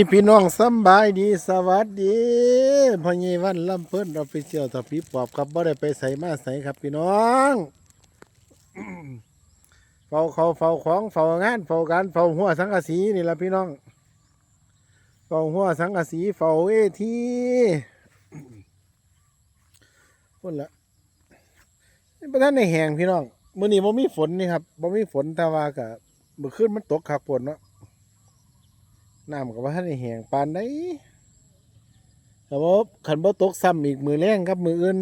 อีพี่น้องสบายดีสวัสดีพ่อใหญ่วันลำเพิ่นเราไปเที่ยวทพีปอบครับบ่ได้ไปใส่มาใส่ครับพี่น้องเฝ้าเขาเฝ้าของเฝ้างานเฝ้าการเฝ้าหัวสังกะสีนี่ละพี่น้องเฝ้าหัวสังกะสีเฝ้าเวทีพุ่นละนี่ประธานในแหงพี่น้องมื้อนี้บ่มีฝนนี่ครับบ่มีฝนแต่ว่าก็เมื่อคืนมันตกคักฝนเนาะ น้ำกับว่าท่านแห้งปานได้แต่ว่าขันบ่ตกซ้ำอีกมือแรงครับมืออื่น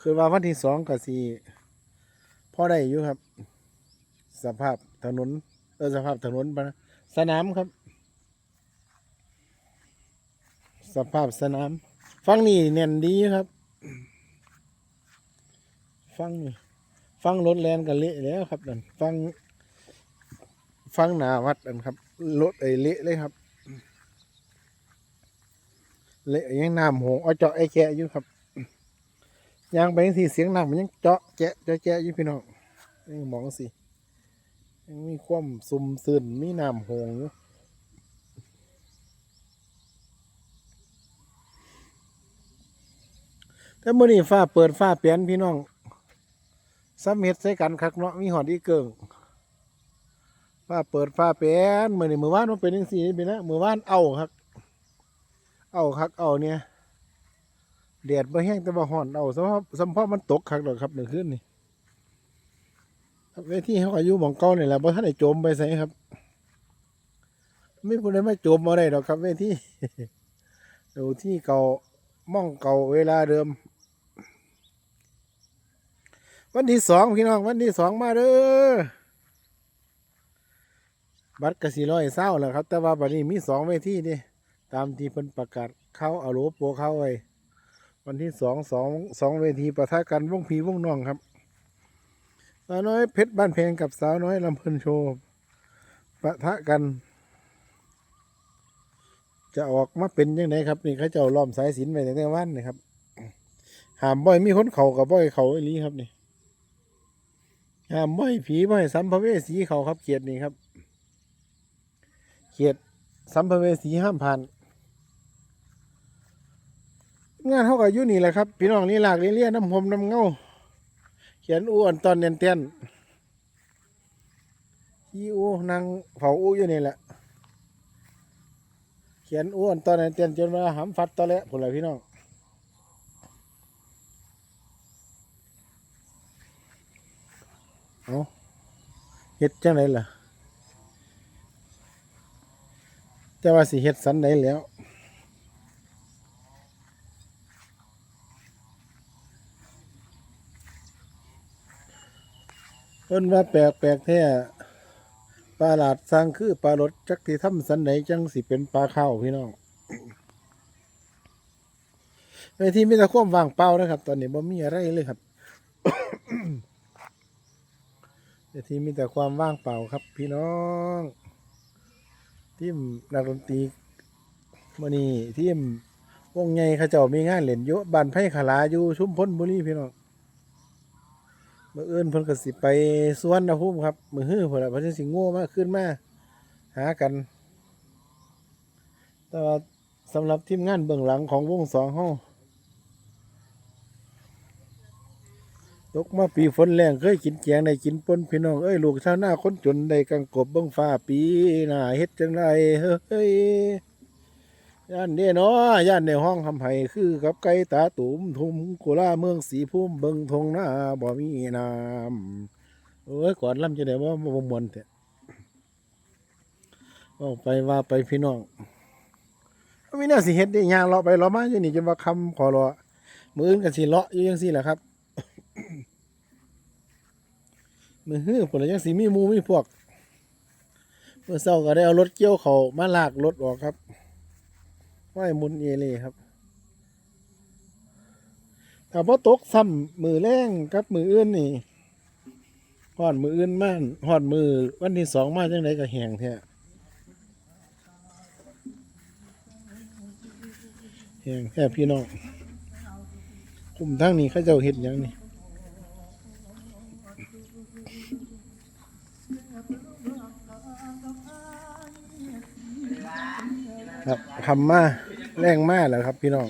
คือว่าวันที่สองกับสี่พ่อได้อยู่ครับ สภาพถนน เออสภาพถนนปะนะสนามครับ สภาพสนามฟังนี่เน่นดีครับฟังนี่ฟังรถแลนกันเละแล้วครับนั่นฟังฟังหนาวัดอันครับ รถไอ้เละเลยครับ เละยังน้ำหงเอาเจาะไอ้แกะอยู่ครับยางไปทีเสียงน้ำมันยังเจาะแกะเจาะแกะอยู่พี่น้องนี่มองสิยังมีความซุ่มซึนมีน้ำหงอยู่แต่เมื่อนี้ฟ้าเปิดฟ้าเปลี่ยนพี่น้องซ้ำเฮ็ดใส่กันคักเนาะมีหอดอีเกิง ฟ้าเปิดฟ้าเป็นเมื่อนี่มือว่านมันเป็นยังสี่นี่เป็นนะมือว่านเอาครับ เอาคักเอาเนี่ยแดดบ่แห้งแต่บ่ฮ้อนเอาสมพอสมพมันตกคักดอกครับเมื่อคืนนี่เวทีเขาก็อยู่หมองเก่าเนี่ยแหละบ่ทันได้โจมไปใส่ครับ ไม่ผู้ใดมาโจมเอาได้ดอกครับเวทีดูที่เก่าม่องเก่าเวลาเดิม วันที่สองพี่น้องวันที่สองมาเด้อ บัตรกสิร้อยเศร้าแหล้วครับ แต่ว่าบัดนี้มีสองเวทีเดิตามที่เพิ่นประกาศเข้าเอาโลโปเข้าไว้วันที่สองสองสองเวทีประทะกันวงพีวงน้องครับสาวน้อยเพชรบ้านเพลงกับสาวน้อยลำเพลินโชว์ปะทะกัน จะออกมาเป็นยังไงครับ นี่เขาเจ้าล้อมสายสินไปแต่ในวันนี่ครับหามบ่อยมีคนเขากับบ่อยเขาอีหลีครับนี่หามบ่อยผีบ่อยสัมภเวสีเขาครับเกียรตินี่ครับ เขตสัมภเวสีห้ามผ่านงานเขาก็อยู่นี่แหละครับ พี่น้องนี่หลากเลี่ยน้ำหอมน้ำเงาเขียนอ้วนตอนเนียนเตียนขี้อู้นางเผาอู้อยู่นี่แหละ เขียนอ้วนตอนเนียนเตียนจนมาหำฟัดตอแหละผลไรพี่น้องเอาเฮ็ดจังไรล่ะ แต่ว่าสิเฮ็ดสันได้แล้วเพิ่นว่าแปลกแปลกแท้ปลาหลาดสร้างคือปลารดจักที่ทำสันไหนจังสิเป็นปลาข้าวพี่น้องในที่มีแต่ความว่างเปล่านะครับ ตอนนี้บ่มีอะไรเลยครับในที่มีแต่ความว่างเปล่าครับ พี่น้อง ทีมนักดนตรีมื่อนี้ทีมวงใหญ่เขาเจ้ามีงานเล่นเยอะบ้านไผ่ขลาอยู่ชุมพลบุรีพี่น้องมื่ออื่นเพิ่นก็สิไปสวนนะพุ่มครับ มือฮื้อเพิ่นน่ะเพิ่นสิโง่มากขึ้นมาหากัน แต่ว่าสำหรับทีมงานเบื้องหลังของวงสองห้อง ตกมาปีฝนแรงเคยกินแกงได้กินปนพี่น้องเอ้ยลูกชาวนาคนจนได้กังกบเบิ่งฟ้าปีหน้าเฮ็ดจังไดเฮ้ยย่านเด้เนาะย่านในห้องทำไห้คือกับไก่ตาตุ่มทุมกุลาเมืองสีพุ่มเบิงทงหน้าบ่มีน้ำเอ้ยก่อนลำจะได้ว่าบ่มวนแท้เอาไปว่าไปพี่น้องมีแนวสิเฮ็ดได้ยางเลาะไปเลาะมาอยู่นี่จนว่าคำขอเลาะมืออื่นก็สิเลาะอยู่จังซี่แหละครับ มือฮื้อผลยังสีมีมูมีพวกเมื่อเช้าก็ได้เอารถเกี่ยวเขามาลากรถออกครับว่ายมุนเอเลยครับถ้าพอตกซ้ำมือแรงกับมืออื่นนี่หอดมืออื่นมานหอดมือวันที่สองมาจังไดก็แหงแท้แหงแท้พี่น้องกลุ่มทั้งนี้เขาเจ้าเห็ดยังนี่ ครับทำมาแรงมากแล้วครับ พี่น้อง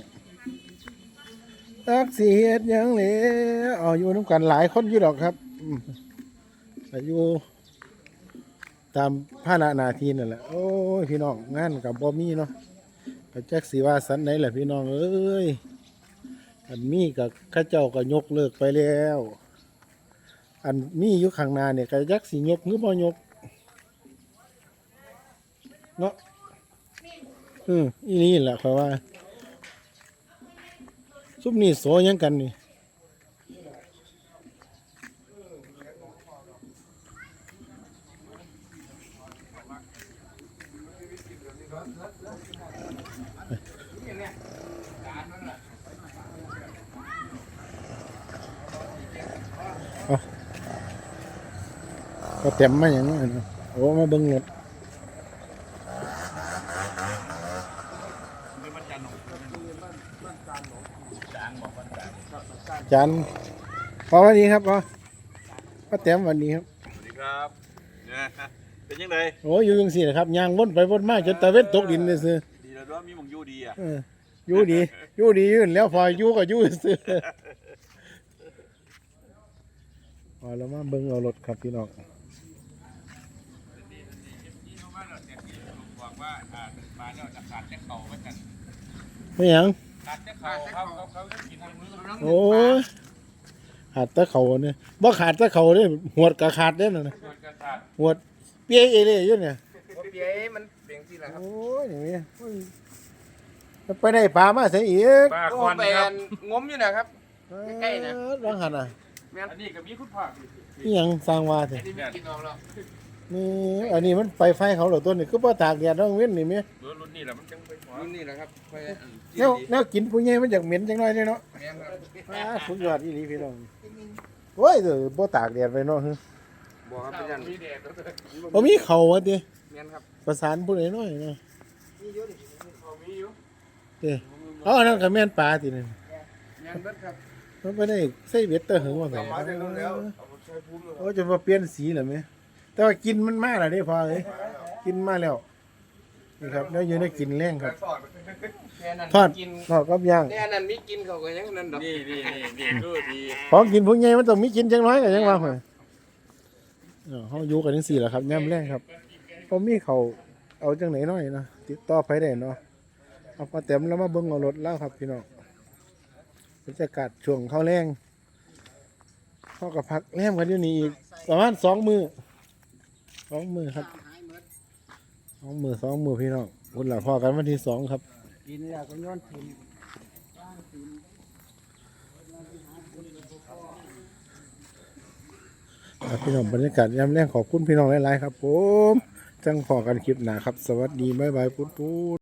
ตักสีเฮ็ดยังเหลวเอาอยู่น้ำกันหลายคนอยู่ดอกครับอืมอายุตามภาณนาทีนั่นแหละ โอ้ยพี่น้องงานกับบ่มีเนาะก็จักสีว่าสันไหนแหละพี่น้องเอ้ยอันมีกับข้าเจ้าก็ยกเลิกไปแล้ว อันมีอยู่ข้างหน้าเนี่ยก็ยักสียกหรือบ่ยกเนาะอืมอีนี่แหละคอยว่าซุปนี่โสยังกันนี่ ก็เต็มมาอย่างนั้นนะโอ้มาเบิ่งรถจันพอวันนี้ครับพอป้าแต้มวันนี้ครับสวัสดีครับเนี่ยเป็นยังไงโอ้ยอยู่ยังสี่นะครับยางวนไปวนมาจนตะเวนตกดินเลยซื้อดีแล้วด้วยมีหมองอยู่ดีอะเอออยู่ดีอยู่ดีอยู่นั่นแล้วพออยู่ก็อยู่ซื้อพอแล้วมาเบิ่งเอารถครับพี่น้อง บอกว่าอ่ามาเนี่ยจะขาดแค่เขาไม่กันไม่หยังขาดแค่เขาเขาเขาเขาจะกินทางนู้นโอ้ยขาดแตะเขาเนี่ยบ่ขาดแตะเขาเนี่ยหวดก็ขาดเด้นั่นน่ะส่วนกระขาดหวดเปี้ยเอเลยอยู่เนี่ยเปียมันเปลี่ยนที่ละครับโอ้ยอย่างนี้มันไปได้ปลามาใส่อีกปลาโอ้ควันไปครับงมอยู่นะครับ ใกล้ๆนะเออรังหันอะอันนี้ก็มีคุณพ่อนี่ยังสร้างว่าเถอะที่ไม่กินออกแล้ว นี่อันนี้มันไปไฟเขาเหรอตัวนี้ก็บ่ตากแดดต้องเว้นนี่แม่รุ่นรุ่นนี้แหละมันจังไปหัวรุ่นนี้แหละครับค่อยแนวแนวกินผู้ใหญ่มันอยากเหม็นจังหน่อยเด้เนาะแม่นครับอ่าสุดยอดอีหลีพี่น้องโอ้ยเด้อบ่ตากแดดไว้เนาะฮึบอกครับพี่ยันมีแดดบ่มีเขาว่าติแม่นครับประสานผู้ใดน้อยเนาะเขามีอยู่เด้เอาอันนั้นก็แม่นปลาตินั่นแม่นเบิดครับมันบ่ได้ใส่เบ็ดเตอร์หึงว่าซั่นเอาใช้ภูมิโอ้จะมาเปลี่ยนสีเหรอแม่ แต่ว่ากินมันมาแล้วเด้พอเอ้ยกินมาแล้วนี่ครับแล้วอยู่ในกินแรงครับแค่นั้นทอดกินทอดกับย่างแค่นั้นมีกินเขาก็ยังนั่นดอกนี่นี่นี่นี่คือดีของกินพวกใหญ่มันต้องมีกินจังน้อยก็ยังว่าหั่นเออเฮาอยู่กันจังซี่แหละครับย่ำแรงครับพอมีเขาวเอาจังไหนน้อยนะติดต่อไปได้เนาะเอาพอเต็มแล้วมาเบิ่งเอารถแล้วครับพี่น้องบรรยากาศช่วงเข้าแรงเขาก็พักแรมกันอยู่นี่อีกประมาณสองมือ สองมือครับสองมือสองมือพี่น้องคุณหลังพอกันวันที่สองครับกินแล้วก็ย้อนถิ่นครับพี่น้องบรรยากาศยามแรงขอบคุณพี่น้องหลาย ๆ ครับผมจังพอกันคลิปหนาครับ สวัสดีบ๊ายบายปุ๊ดปุ๊ด